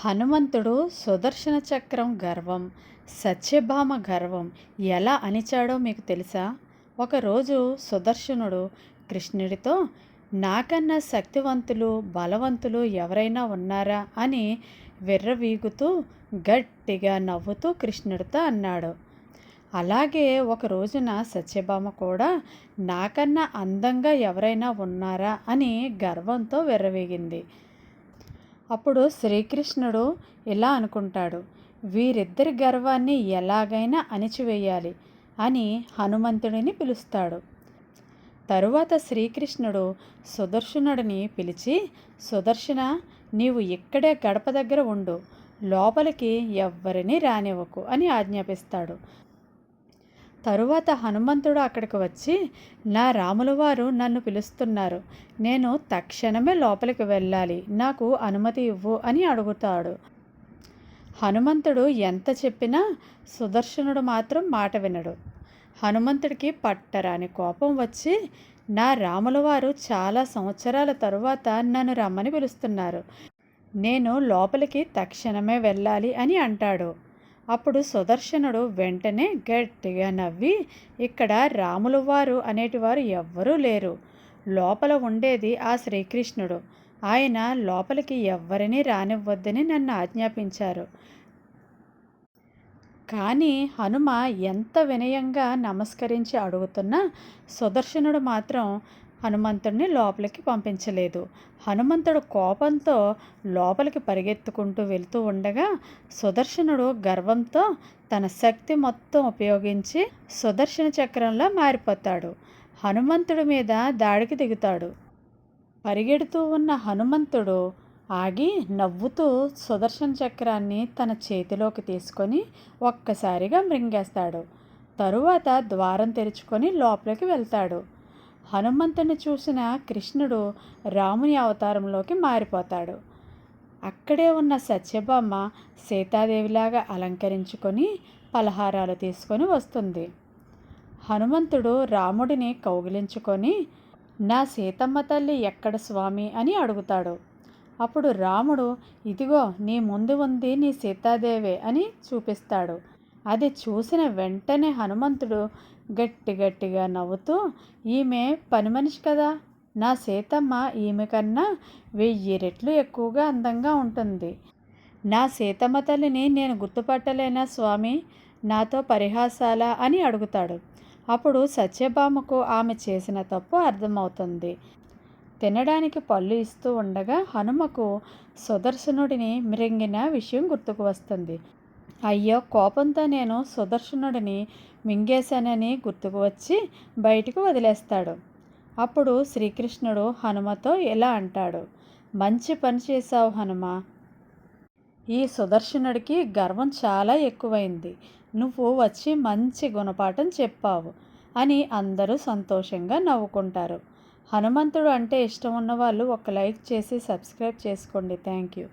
హనుమంతుడు సుదర్శన చక్రం గర్వం సత్యభామ గర్వం ఎలా అణిచాడో మీకు తెలుసా? ఒకరోజు సుదర్శనుడు కృష్ణుడితో నాకన్నా శక్తివంతులు బలవంతులు ఎవరైనా ఉన్నారా? అని విర్రవీగుతూ గట్టిగా నవ్వుతూ కృష్ణుడితో అన్నాడు. అలాగే ఒక రోజున సత్యభామ కూడా నాకన్నా అందంగా ఎవరైనా ఉన్నారా? అని గర్వంతో విర్రవీగింది. అప్పుడు శ్రీకృష్ణుడు ఇలా అనుకుంటాడు వీరిద్దరి గర్వాన్ని ఎలాగైనా అణిచివేయాలి అని హనుమంతుడిని పిలుస్తాడు. తరువాత శ్రీకృష్ణుడు సుదర్శనుడిని పిలిచి సుదర్శన నీవు ఇక్కడే గడప దగ్గర ఉండు లోపలికి ఎవ్వరిని రానివ్వకు అని ఆజ్ఞాపిస్తాడు. తరువాత హనుమంతుడు అక్కడికి వచ్చి నా రాముల వారు నన్ను పిలుస్తున్నారు. నేను తక్షణమే లోపలికి వెళ్ళాలి. నాకు అనుమతి ఇవ్వు అని అడుగుతాడు. హనుమంతుడు ఎంత చెప్పినా సుదర్శనుడు మాత్రం మాట వినడు. హనుమంతుడికి పట్టరాని కోపం వచ్చి నా రాముల వారు చాలా సంవత్సరాల తరువాత నన్ను రమ్మని పిలుస్తున్నారు. నేను లోపలికి తక్షణమే వెళ్ళాలి అని అంటాడు. అప్పుడు సుదర్శనుడు వెంటనే గట్టిగా నవ్వి ఇక్కడ రాములవారు అనేటివారు ఎవ్వరూ లేరు. లోపల ఉండేది ఆ శ్రీకృష్ణుడు. ఆయన లోపలికి ఎవ్వరినీ రానివ్వద్దని నన్ను ఆజ్ఞాపించారు. కానీ హనుమ ఎంత వినయంగా నమస్కరించి అడుగుతున్నా సుదర్శనుడు మాత్రం హనుమంతుడిని లోపలికి పంపించలేదు. హనుమంతుడు కోపంతో లోపలికి పరిగెత్తుకుంటూ వెళ్తూ ఉండగా సుదర్శనుడు గర్వంతో తన శక్తి మొత్తం ఉపయోగించి సుదర్శన చక్రంలో మారిపోతాడు. హనుమంతుడి మీద దాడికి దిగుతాడు. పరిగెడుతూ ఉన్న హనుమంతుడు ఆగి నవ్వుతూ సుదర్శన చక్రాన్ని తన చేతిలోకి తీసుకొని ఒక్కసారిగా మృంగేస్తాడు. తరువాత ద్వారం తెరుచుకొని లోపలికి వెళ్తాడు. హనుమంతుని చూసిన కృష్ణుడు రాముని అవతారంలోకి మారిపోతాడు. అక్కడే ఉన్న సత్యభామ సీతాదేవిలాగా అలంకరించుకొని పలహారాలు తీసుకొని వస్తుంది. హనుమంతుడు రాముడిని కౌగిలించుకొని నా సీతమ్మ తల్లి ఎక్కడ స్వామి? అని అడుగుతాడు. అప్పుడు రాముడు ఇదిగో నీ ముందు ఉంది నీ సీతాదేవే అని చూపిస్తాడు. అది చూసిన వెంటనే హనుమంతుడు గట్టి గట్టిగా నవ్వుతూ ఈమె పని మనిషి కదా. నా సీతమ్మ ఈమె కన్నా వెయ్యి రెట్లు ఎక్కువగా అందంగా ఉంటుంది. నా సీతమ్మ తల్లిని నేను గుర్తుపట్టలేనా స్వామి? నాతో పరిహాసాల? అని అడుగుతాడు. అప్పుడు సత్యభామకు ఆమె చేసిన తప్పు అర్థమవుతుంది. తినడానికి పళ్ళు ఇస్తూ ఉండగా హనుమకు సుదర్శనుడిని మృంగిన విషయం గుర్తుకు వస్తుంది. అయ్యో కోపంతో నేను సుదర్శనుడిని మింగేశానని గుర్తుకు వచ్చి బయటకు వదిలేస్తాడు. అప్పుడు శ్రీకృష్ణుడు హనుమతో ఇలా అంటాడు మంచి పని చేశావు హనుమ. ఈ సుదర్శనుడికి గర్వం చాలా ఎక్కువైంది. నువ్వు వచ్చి మంచి గుణపాఠం చెప్పావు అని అందరూ సంతోషంగా నవ్వుకుంటారు. హనుమంతుడు అంటే ఇష్టం ఉన్న వాళ్ళు ఒక లైక్ చేసి సబ్స్క్రైబ్ చేసుకోండి. Thank you.